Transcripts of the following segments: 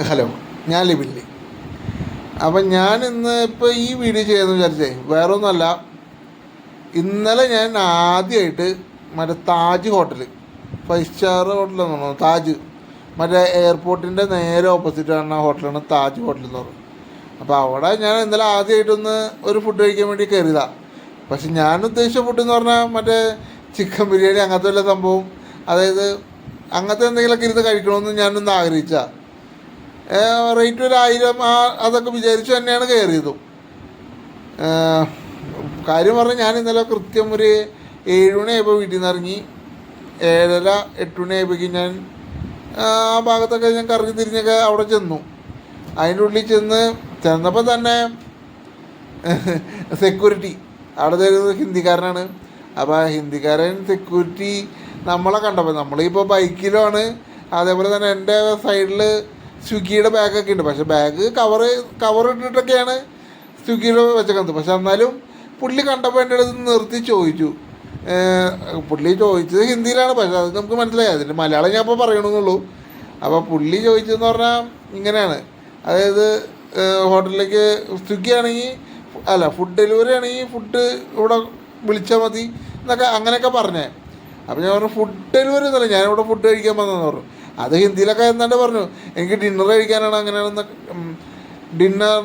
Hello ഞാൻ ലിബില്ലി അപ്പം ഞാൻ ഇന്ന് ഇപ്പോൾ ഈ വീഡിയോ ചെയ്യാമെന്ന് വിചാരിച്ചേ വേറെ ഒന്നുമല്ല ഇന്നലെ ഞാൻ ആദ്യമായിട്ട് മറ്റേ താജ് ഹോട്ടൽ ഫൈവ് സ്റ്റാർ ഹോട്ടലെന്ന് പറഞ്ഞു താജ്. മറ്റേ എയർപോർട്ടിന്റെ നേരെ ഓപ്പോസിറ്റ് കാണുന്ന ഹോട്ടലാണ് താജ് ഹോട്ടൽ എന്ന് പറഞ്ഞു. അപ്പോൾ അവിടെ ഞാൻ ഇന്നലെ ആദ്യമായിട്ടൊന്ന് ഒരു ഫുഡ് കഴിക്കാൻ വേണ്ടി കയറിയതാണ് പക്ഷെ ഞാൻ ഉദ്ദേശിച്ച ഫുഡ് എന്ന് പറഞ്ഞാൽ മറ്റേ ചിക്കൻ ബിരിയാണി അങ്ങനത്തെ വല്ല സംഭവം. അതായത് അങ്ങനത്തെ എന്തെങ്കിലുമൊക്കെ ഇരുന്ന് കഴിക്കണമെന്ന് ഞാനൊന്ന് ആഗ്രഹിച്ചാൽ റേറ്റ് ഒരു ആയിരം ആ അതൊക്കെ വിചാരിച്ച് തന്നെയാണ് കയറിയതും. കാര്യം പറഞ്ഞാൽ ഞാൻ ഇന്നലെ കൃത്യം ഒരു ഏഴ് മണിയായപ്പോൾ വീട്ടിൽ നിന്ന് ഇറങ്ങി. ഏഴര എട്ട് മണിയായപ്പോഴേക്കും ഞാൻ ആ ഭാഗത്തൊക്കെ ഞാൻ കറങ്ങി തിരിഞ്ഞൊക്കെ അവിടെ ചെന്നു. അതിന്റെ ഉള്ളിൽ ചെന്ന് ചെന്നപ്പോൾ തന്നെ സെക്യൂരിറ്റി അവിടെ തരുന്നത് ഹിന്ദിക്കാരനാണ്. അപ്പോൾ ഹിന്ദിക്കാരൻ സെക്യൂരിറ്റി നമ്മളെ കണ്ടപ്പോൾ നമ്മളിപ്പോൾ ബൈക്കിലാണ് അതേപോലെ തന്നെ എന്റെ സൈഡിൽ സ്വിഗ്ഗിയുടെ ബാഗൊക്കെ ഉണ്ട്. പക്ഷേ ബാഗ് കവറ് കവർ ഇട്ടിട്ടൊക്കെയാണ് സ്വിഗ്ഗിയുടെ വെച്ചേക്കുന്നത്. പക്ഷെ എന്നാലും പുള്ളി കണ്ടപ്പോൾ എന്റെ അടുത്ത് നിർത്തി ചോദിച്ചു. പുള്ളി ചോദിച്ചത് ഹിന്ദിയിലാണ്. പക്ഷെ അത് നമുക്ക് മനസ്സിലായി. അതിന്റെ മലയാളം ഞാൻ ഇപ്പോൾ പറയണമെന്നുള്ളൂ അപ്പോൾ പുള്ളി ചോദിച്ചതെന്ന് പറഞ്ഞാൽ ഇങ്ങനെയാണ്. അതായത് ഹോട്ടലിലേക്ക് സ്വിഗ്ഗി ആണെങ്കിൽ അല്ല ഫുഡ് ഡെലിവറി ആണെങ്കിൽ ഫുഡ് ഇവിടെ വിളിച്ചാൽ മതി എന്നൊക്കെ അങ്ങനെയൊക്കെ പറഞ്ഞേ. അപ്പോൾ ഞാൻ പറഞ്ഞു ഫുഡ് ഡെലിവറി എന്നല്ല ഞാനിവിടെ ഫുഡ് കഴിക്കാൻ വന്നതെന്ന് പറഞ്ഞു. അത് ഹിന്ദിയിലൊക്കെ എന്താണ്ട് പറഞ്ഞു? എനിക്ക് ഡിന്നർ കഴിക്കാനാണ് അങ്ങനെയാണെന്നൊക്കെ. ഡിന്നർ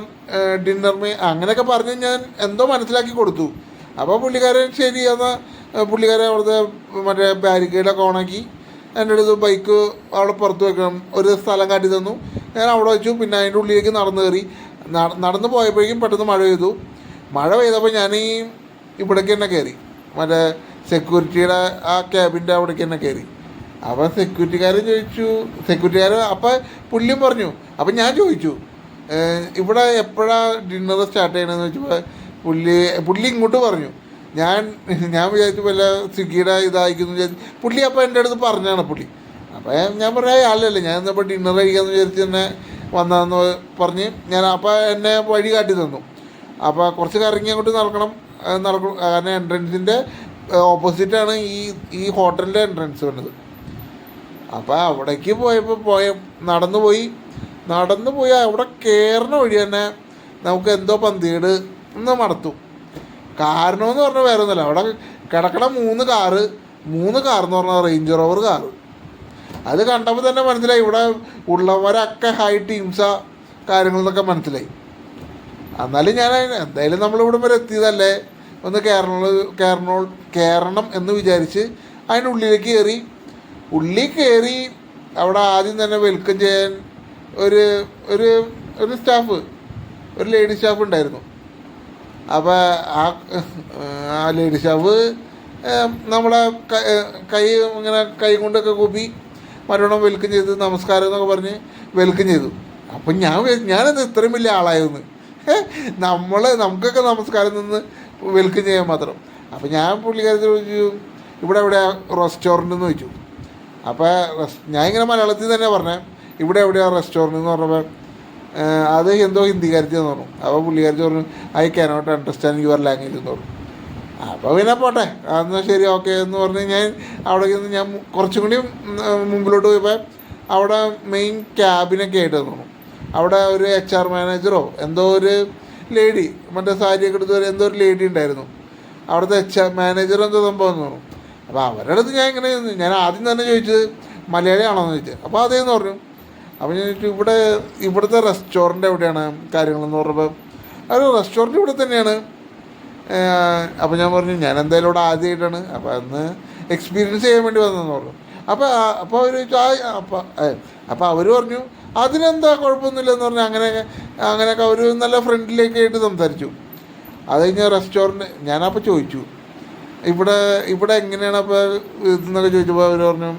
ഡിന്നർ മീ അങ്ങനെയൊക്കെ പറഞ്ഞ് ഞാൻ എന്തോ മനസ്സിലാക്കി കൊടുത്തു. അപ്പോൾ പുള്ളിക്കാരൻ ശരി എന്നാൽ പുള്ളിക്കാരെ അവിടുത്തെ മറ്റേ ബാരിക്കേഡൊക്കെ ഓണാക്കി എന്റെ അടുത്ത് ബൈക്ക് അവിടെ പുറത്ത് വെക്കണം ഒരു സ്ഥലം കാട്ടി തന്നു. ഞാൻ അവിടെ വെച്ചു പിന്നെ അതിന്റെ ഉള്ളിലേക്ക് നടന്നു കയറി. നടന്നു പോയപ്പോഴേക്കും പെട്ടെന്ന് മഴ പെയ്തു. മഴ പെയ്തപ്പോൾ ഞാൻ ഈ ഇവിടേക്ക് തന്നെ കയറി. മറ്റേ സെക്യൂരിറ്റിയുടെ ആ ക്യാബിന്റെ അവിടേക്ക് തന്നെ കയറി. അപ്പോൾ സെക്യൂരിറ്റിക്കാരൻ ചോദിച്ചു. സെക്യൂരിറ്റിക്കാരൻ അപ്പം പുള്ളിയും പറഞ്ഞു. അപ്പം ഞാൻ ചോദിച്ചു "ഏഹ്, ഇവിടെ എപ്പോഴാണ് ഡിന്നർ സ്റ്റാർട്ട് ചെയ്യണമെന്ന് വെച്ചപ്പോൾ പുള്ളി പുള്ളി ഇങ്ങോട്ട് പറഞ്ഞു. ഞാൻ ഞാൻ വിചാരിച്ചു വല്ല സ്വിഗ്ഗിയുടെ ഇതായിരിക്കുന്നു വിചാരിച്ചു. പുള്ളി അപ്പോൾ എന്റെ അടുത്ത് പറഞ്ഞാണ് പുള്ളി. അപ്പോൾ ഞാൻ പറയാം അല്ലല്ല ഞാൻ ഇന്നിപ്പോൾ ഡിന്നർ കഴിക്കാമെന്ന് വിചാരിച്ച് തന്നെ വന്നതെന്ന് പറഞ്ഞ് ഞാൻ അപ്പോൾ എന്നെ വഴി കാട്ടി തന്നു. അപ്പോൾ കുറച്ച് കറങ്ങി അങ്ങോട്ട് നടക്കണം. നടക്കണം കാരണം എൻട്രൻസിന്റെ ഓപ്പോസിറ്റാണ് ഈ ഈ ഹോട്ടലിന്റെ എൻട്രൻസ് വരുന്നത് അപ്പോൾ അവിടേക്ക് പോയപ്പോൾ പോയ നടന്നു പോയി നടന്നു പോയി അവിടെ കയറുന്ന വഴി തന്നെ നമുക്ക് എന്തോ പന്തീട് ഒന്ന് മടത്തു കാരണമെന്ന് പറഞ്ഞാൽ വേറെ ഒന്നുമില്ല അവിടെ കിടക്കണ മൂന്ന് കാറ് മൂന്ന് കാർ എന്ന് പറഞ്ഞാൽ റേഞ്ച് റോവർ കാറ് അത് കണ്ടപ്പോൾ തന്നെ മനസ്സിലായി. ഇവിടെ ഉള്ളവരൊക്കെ ഹൈ ടീംസ കാര്യങ്ങളെന്നൊക്കെ മനസ്സിലായി. എന്നാലും ഞാൻ എന്തായാലും നമ്മൾ നമ്മളിവിടെ വരെ എത്തിയതല്ലേ? ഒന്ന് കയറണോ കയറണോ കയറണം എന്ന് വിചാരിച്ച് അതിന്റെ ഉള്ളിലേക്ക് കയറി ഉള്ളിൽ കയറി അവിടെ ആദ്യം തന്നെ വെൽക്കം ചെയ്യാൻ ഒരു ഒരു ഒരു സ്റ്റാഫ് ഒരു ലേഡി സ്റ്റാഫ് ഉണ്ടായിരുന്നു. അപ്പോൾ ആ ആ ലേഡി സ്റ്റാഫ് നമ്മളെ കൈ ഇങ്ങനെ കൈ കൊണ്ടൊക്കെ കൂപ്പി മറ്റോണം വെൽക്കം ചെയ്ത് നമസ്കാരം എന്നൊക്കെ പറഞ്ഞ് വെൽക്കം ചെയ്തു. അപ്പം ഞാൻ ഞാനത് ഇത്രയും വലിയ ആളായിരുന്നു നമ്മൾ നമുക്കൊക്കെ നമസ്കാരം നിന്ന് വെൽക്കം ചെയ്യാൻ മാത്രം. അപ്പം ഞാൻ പുള്ളിക്കാരത്തിൽ ചോദിച്ചു ഇവിടെ എവിടെയാണ് റെസ്റ്റോറന്റ് എന്ന് ചോദിച്ചു. അപ്പോൾ ഞാൻ ഇങ്ങനെ മലയാളത്തിൽ തന്നെ പറഞ്ഞേ. ഇവിടെ എവിടെയാണ് റെസ്റ്റോറന്റ് എന്ന് പറഞ്ഞപ്പോൾ അത് എന്തോ ഹിന്ദിക്കാരത്തി എന്ന് പറഞ്ഞു അപ്പോൾ പുള്ളിക്കാരത്തി പറഞ്ഞു I cannot understand your language എന്ന് പറഞ്ഞു. അപ്പോൾ പിന്നെ പോട്ടെ. എന്നാൽ ശരി ഓക്കെ എന്ന് പറഞ്ഞ് ഞാൻ അവിടെ നിന്ന് ഞാൻ കുറച്ചും കൂടി മുമ്പിലോട്ട് പോയപ്പോൾ അവിടെ മെയിൻ ക്യാബിനൊക്കെ ആയിട്ട് തോന്നുന്നു. അവിടെ ഒരു എച്ച് ആർ മാനേജറോ എന്തോ ഒരു ലേഡി മറ്റേ സാരിയൊക്കെ എടുത്ത് എന്തോ ഒരു ലേഡി ഉണ്ടായിരുന്നു. അവിടുത്തെ എച്ച് മാനേജർ എന്തോ സംഭവം പറഞ്ഞു അപ്പോൾ അവരുടെ അടുത്ത് ഞാൻ ഇങ്ങനെ ഞാൻ ആദ്യം തന്നെ ചോദിച്ചത് മലയാളിയാണോ എന്ന് ചോദിച്ചത് അപ്പോൾ അതേന്ന് പറഞ്ഞു. അപ്പോൾ ഞാൻ ചോദിച്ചു ഇവിടെ ഇവിടുത്തെ റെസ്റ്റോറന്റ് എവിടെയാണ് കാര്യങ്ങളെന്ന് പറയുമ്പോൾ ഒരു റെസ്റ്റോറന്റ് ഇവിടെ തന്നെയാണ്. അപ്പോൾ ഞാൻ പറഞ്ഞു ഞാൻ എന്തായാലും ഇവിടെ ആദ്യമായിട്ടാണ്. അപ്പോൾ അന്ന് എക്സ്പീരിയൻസ് ചെയ്യാൻ വേണ്ടി വന്നതെന്ന് പറഞ്ഞു. അപ്പോൾ അപ്പോൾ അവർ ചോദിച്ചു ആ അപ്പോൾ അപ്പോൾ അവർ പറഞ്ഞു അതിനെന്താ കുഴപ്പമൊന്നുമില്ലെന്ന് പറഞ്ഞു അങ്ങനെ അങ്ങനെയൊക്കെ അവർ നല്ല ഫ്രണ്ട്ലിയൊക്കെ ആയിട്ട് സംസാരിച്ചു. അത് കഴിഞ്ഞ് റെസ്റ്റോറന്റ് ഞാനപ്പോൾ ചോദിച്ചു ഇവിടെ ഇവിടെ എങ്ങനെയാണ് അപ്പോൾ ഇതെന്നൊക്കെ ചോദിച്ചപ്പോൾ അവർ പറഞ്ഞു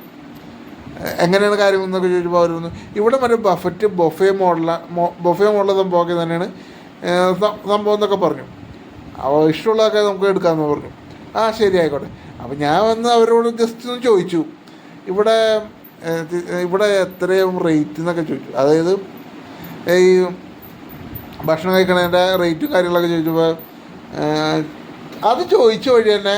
എങ്ങനെയാണ് കാര്യം എന്നൊക്കെ ചോദിച്ചപ്പോൾ അവർ പറഞ്ഞു ഇവിടെ മറ്റേ ബഫറ്റ് ബൊഫെ മോഡല ബൊഫെ മോഡൽ സംഭവമൊക്കെ തന്നെയാണ് സംഭവം എന്നൊക്കെ പറഞ്ഞു. അപ്പോൾ ഇഷ്ടമുള്ളതൊക്കെ നമുക്ക് എടുക്കാമെന്ന് പറഞ്ഞു. ആ ശരി ആയിക്കോട്ടെ. അപ്പോൾ ഞാൻ വന്ന് അവരോട് ജസ്റ്റ് ഒന്ന് ചോദിച്ചു. ഇവിടെ ഇവിടെ എത്രയും റേറ്റ് എന്നൊക്കെ ചോദിച്ചു. അതായത് ഈ ഭക്ഷണം കഴിക്കണതിന്റെ റേറ്റും കാര്യങ്ങളൊക്കെ ചോദിച്ചപ്പോൾ അത് ചോദിച്ച വഴി തന്നെ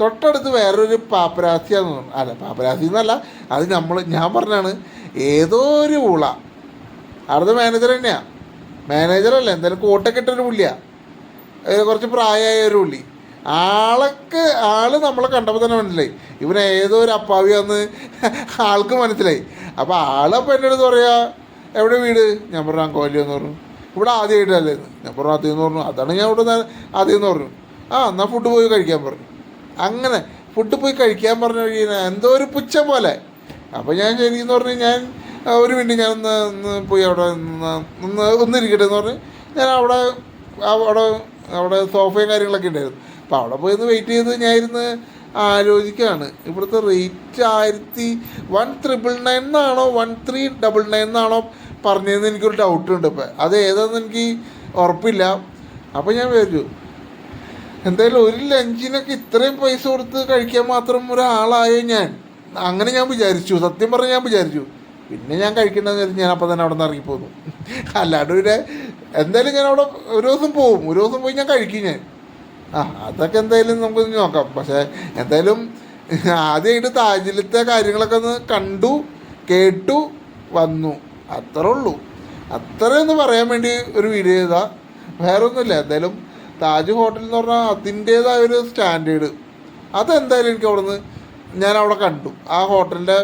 തൊട്ടടുത്ത് വേറൊരു പാപ്പരാസിയാന്ന് തോന്നുന്നു. അല്ല പാപ്പരാസി എന്നല്ല അത് നമ്മൾ ഞാൻ പറഞ്ഞാണ് ഏതോ ഒരു ഉള. അവിടുത്തെ മാനേജർ തന്നെയാണ് മാനേജറല്ല എന്തായാലും കോട്ടൊക്കെ ഇട്ടൊരു പുള്ളിയാണ് കുറച്ച് പ്രായമായ ഒരു പുള്ളി. ആളൊക്കെ ആൾ നമ്മളെ കണ്ടപ്പോൾ തന്നെ മനസ്സിലായി. ഇവൻ ഏതോ ഒരു അപ്പാവിയാന്ന് ആൾക്ക് മനസ്സിലായി. അപ്പോൾ ആളപ്പോൾ എന്റെ അടുത്ത് പറയാ എവിടെ വീട്? ഞാൻ പറഞ്ഞു അങ്കോലി എന്ന് പറഞ്ഞു. ഇവിടെ ആദ്യമായിട്ടല്ലേ. ഞാൻ പറഞ്ഞു ആദ്യം എന്ന് പറഞ്ഞു. അതാണ് ഞാൻ ഇവിടെ ആദ്യം എന്ന് പറഞ്ഞു. ആ എന്നാൽ ഫുഡ് പോയി കഴിക്കാൻ പറഞ്ഞു. അങ്ങനെ ഫുഡ് പോയി കഴിക്കാൻ പറഞ്ഞു കഴിഞ്ഞാൽ എന്തോ ഒരു പുച്ഛം പോലെ. അപ്പോൾ ഞാൻ ശരിക്കും പറഞ്ഞു ഞാൻ ഒരു മിനിറ്റ് ഞാൻ ഒന്ന് പോയി അവിടെ ഒന്ന് ഒന്നിരിക്കട്ടെ എന്ന് പറഞ്ഞ് ഞാൻ അവിടെ അവിടെ അവിടെ സോഫയും കാര്യങ്ങളൊക്കെ ഉണ്ടായിരുന്നു. അപ്പോൾ അവിടെ പോയി ഒന്ന് വെയിറ്റ് ചെയ്ത് ഞാൻ ഇരുന്ന് ആലോചിക്കുകയാണ്. ഇവിടുത്തെ റേറ്റ് ആയിരത്തി വൺ ത്രിപ്പിൾ നയൻ എന്നാണോ വൺ ത്രീ ഡബിൾ നയൻ എന്നാണോ പറഞ്ഞതെന്ന് എനിക്കൊരു ഡൗട്ടുണ്ട് ഇപ്പോൾ ഇപ്പം. അത് ഏതാണെന്ന് എനിക്ക് ഉറപ്പില്ല. അപ്പോൾ ഞാൻ വിചാരിച്ചു എന്തായാലും ഒരു ലഞ്ചിനൊക്കെ ഇത്രയും പൈസ കൊടുത്ത് കഴിക്കാൻ മാത്രം ഒരാളായ ഞാൻ. അങ്ങനെ ഞാൻ വിചാരിച്ചു. സത്യം പറഞ്ഞ് ഞാൻ വിചാരിച്ചു. പിന്നെ ഞാൻ കഴിക്കുന്നതെന്ന് വിചാരിച്ച് ഞാൻ അപ്പം തന്നെ അവിടെ നിന്ന് ഇറങ്ങിപ്പോന്നു. അല്ലാണ്ട് പിന്നെ എന്തായാലും ഞാൻ അവിടെ ഒരു ദിവസം പോകും ഒരു ദിവസം പോയി ഞാൻ കഴിക്കും ഞാൻ. ആ അതൊക്കെ എന്തായാലും നമുക്ക് നോക്കാം. പക്ഷേ എന്തായാലും ആദ്യമായിട്ട് താജിലത്തെ കാര്യങ്ങളൊക്കെ ഒന്ന് കണ്ടു കേട്ടു വന്നു. അത്രേ ഉള്ളൂ. അത്രയൊന്ന് പറയാൻ വേണ്ടി ഒരു വീഡിയോ ചെയ്താൽ വേറെ ഒന്നുമില്ല എന്തായാലും താജ് ഹോട്ടൽ എന്ന് പറഞ്ഞാൽ അതിന്റേതായ ഒരു സ്റ്റാൻഡേർഡ്. അതെന്തായാലും എനിക്ക് അവിടുന്ന് ഞാൻ അവിടെ കണ്ടു. ആ ഹോട്ടലിന്റെ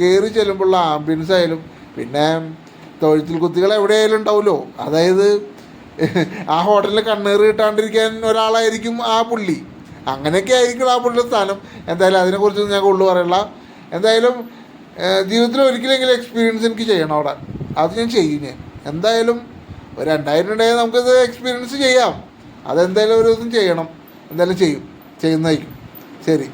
കയറി ചെല്ലുമ്പോഴുള്ള ആംബിയൻസ് ആയാലും പിന്നെ തൊഴുത്തിൽ കുത്തികൾ എവിടെയായാലും ഉണ്ടാവുമല്ലോ. അതായത് ആ ഹോട്ടലിൽ കണ്ണേറ് കിട്ടാണ്ടിരിക്കാൻ ഒരാളായിരിക്കും ആ പുള്ളി. അങ്ങനെയൊക്കെ ആയിരിക്കും ആ പുള്ളിയുടെ സ്ഥാനം. എന്തായാലും അതിനെക്കുറിച്ചൊന്നും ഞാൻ കൂടുതൽ പറയില്ല. എന്തായാലും ജീവിതത്തിൽ ഒരിക്കലെങ്കിലും എക്സ്പീരിയൻസ് എനിക്ക് ചെയ്യണം അവിടെ. അത് ഞാൻ ചെയ്യും ഞാൻ. എന്തായാലും ഒരു രണ്ടായിരം ഉണ്ടെങ്കിൽ നമുക്കത് എക്സ്പീരിയൻസ് ചെയ്യാം. അതെന്തായാലും ഒരു ഇതും ചെയ്യണം. എന്തായാലും ചെയ്യും. ചെയ്യുന്നതായിരിക്കും. ശരി.